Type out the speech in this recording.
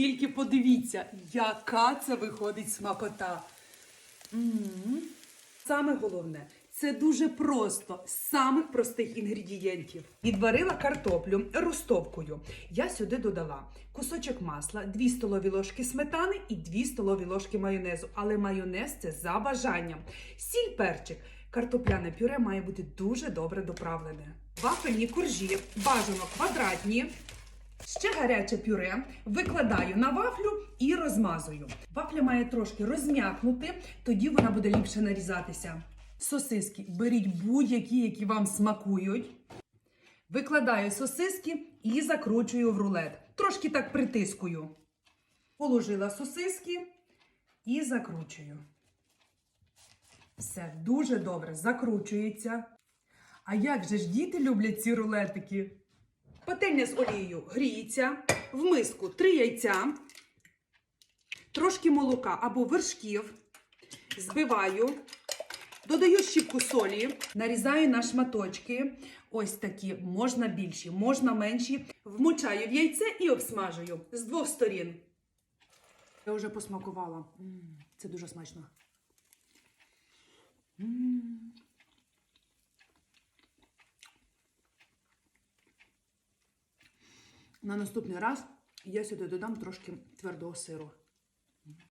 тільки подивіться, яка це виходить смакота. М. Саме головне, це дуже просто, з самих простих інгредієнтів. Відварила картоплю розтопкою. Я сюди додала кусочок масла, 2 столові ложки сметани і 2 столові ложки майонезу. Але майонез це за бажанням. Сіль перчик. Картопляне пюре має бути дуже добре доправлене. Вафельні коржі, бажано квадратні. Ще гаряче пюре викладаю на вафлю і розмазую. Вафля має трошки розм'якнути, тоді вона буде ліпше нарізатися. Сосиски беріть будь-які, які вам смакують. Викладаю сосиски і закручую в рулет. Трошки так притискую. Положила сосиски і закручую. Все дуже добре закручується. А як же ж діти люблять ці рулетики? Пательня з олією гріється, в миску три яйця, трошки молока або вершків, збиваю, додаю щіпку солі, нарізаю на шматочки. Ось такі, можна більші, можна менші. Вмочаю в яйце і обсмажую з двох сторін. Я вже посмакувала. Це дуже смачно. На наступний раз я сюди додам трошки твердого сиру.